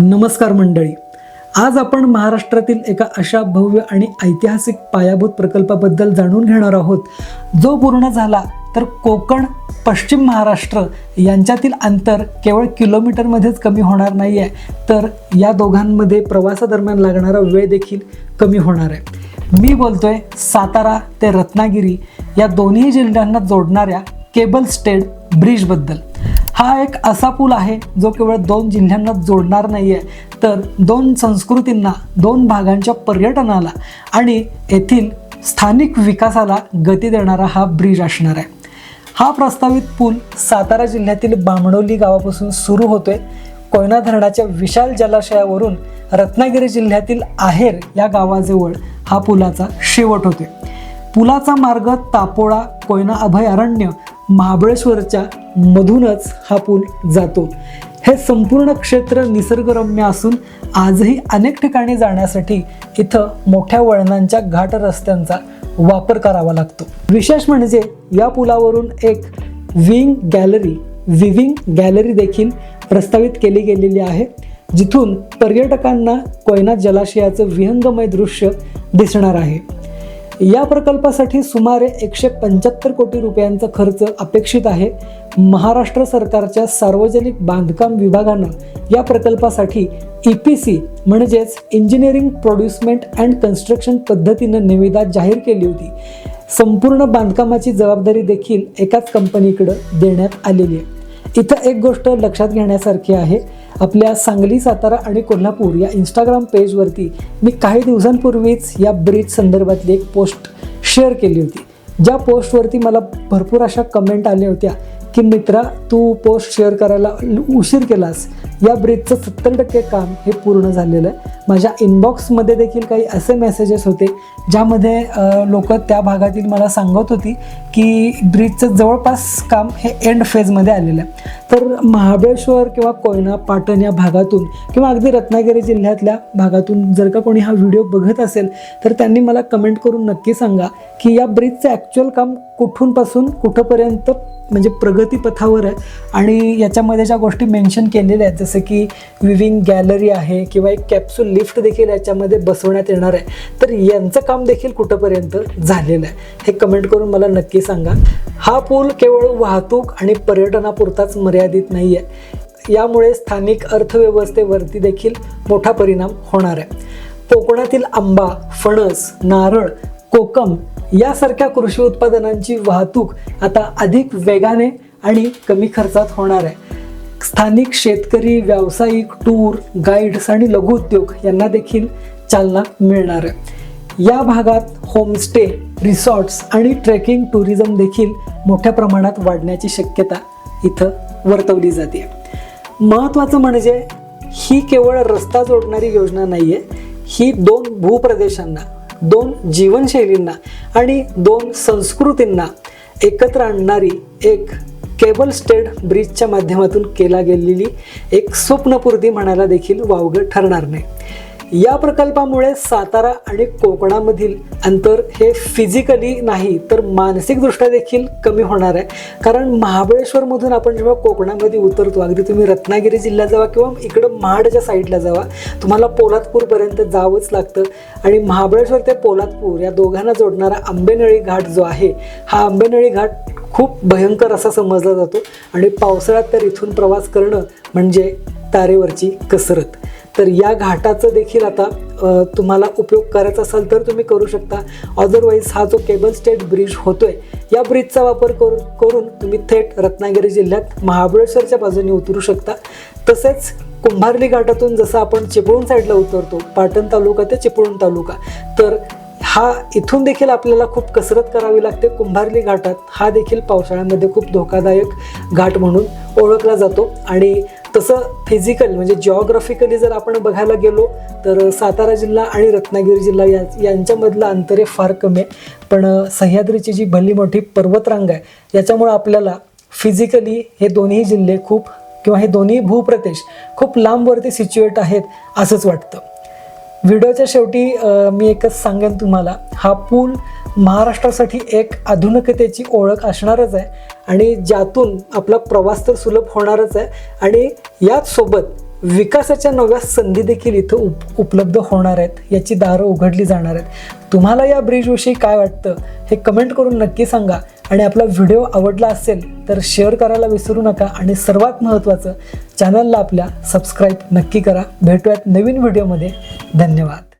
नमस्कार मंडळी. आज आपण महाराष्ट्रातील एका अशा भव्य आणि ऐतिहासिक पायाभूत प्रकल्पाबद्दल जाणून घेणार आहोत. जो पूर्ण झाला तर कोकण पश्चिम महाराष्ट्र यांच्यातील अंतर केवळ किलोमीटरमध्येच कमी होणार नाही आहे तर या दोघांमध्ये प्रवासादरम्यान लागणारा वेळ देखील कमी होणार आहे. मी बोलतोय सातारा ते रत्नागिरी या दोन्ही जिल्ह्यांना जोडणाऱ्या केबल स्टेड ब्रिजबद्दल. हा एक असा पूल आहे जो केवळ दोन जिल्ह्यांना जोडणार नाही आहे तर दोन संस्कृतींना दोन भागांच्या पर्यटनाला आणि येथील स्थानिक विकासाला गती देणारा हा ब्रिज असणार आहे. हा प्रस्तावित पूल सातारा जिल्ह्यातील बामणोली गावापासून सुरू होतोय. कोयना धरणाच्या विशाल जलाशयावरून रत्नागिरी जिल्ह्यातील आहेर या गावाजवळ हा पुलाचा शेवट होतोय. पुलाचा मार्ग तापोळा कोयना अभयारण्य महाबळेश्वरच्या मधूनच हा पूल जातो. हे संपूर्ण क्षेत्र निसर्गरम्य असून आजही अनेक ठिकाणी जाण्यासाठी इथं मोठ्या वळणांच्या घाट रस्त्यांचा वापर करावा लागतो. विशेष म्हणजे या पुलावरून एक विंग गॅलरी विविंग गॅलरी देखील प्रस्तावित केली गेलेली आहे जिथून पर्यटकांना कोयना जलाशयाचं विहंगमय दृश्य दिसणार आहे. या प्रकल्पासाठी सुमारे एकशे पंच्याहत्तर कोटी रुपयांचा खर्च अपेक्षित आहे. महाराष्ट्र सरकारच्या सार्वजनिक बांधकाम विभागानं या प्रकल्पासाठी ई पी सी म्हणजेच इंजिनिअरिंग प्रोड्युसमेंट अँड कन्स्ट्रक्शन पद्धतीनं निविदा जाहीर केली होती. संपूर्ण बांधकामाची जबाबदारी देखील एकाच कंपनीकडं देण्यात आलेली आहे. इथं एक गोष्ट लक्षात घेण्यासारखी आहे. आपल्या सांगली सातारा आणि कोल्हापूर या इंस्टाग्राम पेजवरती मी काही दिवसांपूर्वीच या ब्रिज संदर्भातली एक पोस्ट शेअर केली होती. ज्या पोस्टवरती मला भरपूर अशा कमेंट आल्या होत्या की मित्रा तू पोस्ट शेअर करायला उशीर केलास. या ब्रिजचं सत्तर टक्के काम हे पूर्ण झालेलं आहे. माझ्या इनबॉक्समध्ये देखील काही असे मेसेजेस होते ज्यामध्ये लोक त्या भागातील मला सांगत होती की ब्रिजचं जवळपास काम हे एंड फेजमध्ये आलेलं आहे. तर महाबळेश्वर किंवा कोयना पाटण या भागातून किंवा अगदी रत्नागिरी जिल्ह्यातल्या भागातून जर का कोणी हा व्हिडिओ बघत असेल तर त्यांनी मला कमेंट करून नक्की सांगा की या ब्रिजचं ॲक्च्युअल काम कुठूनपासून कुठंपर्यंत म्हणजे प्रगतीपथावर आहे. आणि याच्यामध्ये ज्या गोष्टी मेन्शन केलेल्या आहेत जसं की विविंग गॅलरी आहे किंवा एक कॅप्सूल लिफ्ट देखील याच्यामध्ये बसवण्यात येणार आहे. तर यांचं काम देखील कुठंपर्यंत झालेलं आहे? हे कमेंट करून मला नक्की सांगा. हा पूल केवळ वाहतूक आणि पर्यटनापुरताच मर्यादित नाही आहे. यामुळे स्थानिक अर्थव्यवस्थेवरती देखील मोठा परिणाम होणार आहे. कोकणातील आंबा फणस नारळ कोकम यासारख्या कृषी उत्पादनांची वाहतूक आता अधिक वेगाने आणि कमी खर्चात होणार आहे. स्थानिक शेतकरी व्यावसायिक टूर गाईड्स आणि लघुउद्योग यांना देखील चालना मिळणार आहे. या भागात होमस्टे रिसॉर्ट्स आणि ट्रेकिंग टुरिझम देखील मोठ्या प्रमाणात वाढण्याची शक्यता इथं वर्तवली जाते. महत्त्वाचं म्हणजे ही केवळ रस्ता जोडणारी योजना नाही आहे ही दोन भूप्रदेशांना दोन जीवनशैलींना आणि दोन संस्कृतींना एकत्र आणणारी एक केबल स्टेड ब्रिजच्या माध्यमातून केला गेलेली एक स्वप्नपूर्ती म्हणायला देखील वावगं ठरणार नाही. या प्रकल्पामुळे सातारा आणि कोकणामधील अंतर हे फिजिकली नाही तर मानसिकदृष्ट्या देखील कमी होणार आहे. कारण महाबळेश्वरमधून आपण जेव्हा कोकणामध्ये उतरतो अगदी तुम्ही रत्नागिरी जिल्ह्यात जावा किंवा इकडं महाडच्या साईडला जावा तुम्हाला पोलादपूरपर्यंत जावंच लागतं. आणि महाबळेश्वर ते पोलादपूर या दोघांना जोडणारा आंबेनळी घाट जो आहे हा आंबेनळी घाट खूप भयंकर असा समजला जातो. आणि पावसाळ्यात तर इथून प्रवास करणं म्हणजे तारेवरची कसरत. तर या घाटाचं देखील आता तुम्हाला उपयोग करायचा असेल तर तुम्ही करू शकता. अदरवाईज हा जो केबल स्टेट ब्रिज होतोय या ब्रिजचा वापर करून करून तुम्ही थेट रत्नागिरी जिल्ह्यात महाबळेश्वरच्या बाजूने उतरू शकता. तसेच कुंभारली घाटातून जसं आपण चिपळूण साईडला उतरतो पाटण तालुका ते चिपळूण तालुका. तर हा इथून देखील आपल्याला खूप कसरत करावी लागते. कुंभारली घाटात हा देखील पावसाळ्यामध्ये खूप धोकादायक घाट म्हणून ओळखला जातो. आणि तसं फिजिकल म्हणजे जिओग्राफिकली जर आपण बघायला गेलो तर सातारा जिल्हा आणि रत्नागिरी जिल्हा या यांच्यामधलं अंतर हे फार कमी आहे. पण सह्याद्रीची जी भली मोठी पर्वतरांग आहे याच्यामुळं आपल्याला फिजिकली हे दोन्ही जिल्हे खूप किंवा हे दोन्ही भूप्रदेश खूप लांबवरती सिच्युएट आहेत असंच वाटतं. व्हिडिओच्या शेवटी मी एकच सांगेन तुम्हाला हा पूल महाराष्ट्रासाठी एक आधुनिकतेची ओळख असणारच आहे आणि ज्यातून आपला प्रवास तर सुलभ होणारच आहे आणि याच सोबत विकासाच्या नव्या संधी देखील इथं उप उपलब्ध होणार आहेत याची दारं उघडली जाणार आहेत. तुम्हाला या ब्रिजविषयी काय वाटतं हे कमेंट करून नक्की सांगा आणि आपला व्हिडिओ आवडला असेल तर शेअर करायला विसरू नका आणि सर्वात महत्त्वाचं चॅनलला आपल्या सबस्क्राईब नक्की करा. भेटूयात नवीन व्हिडिओमध्ये. धन्यवाद.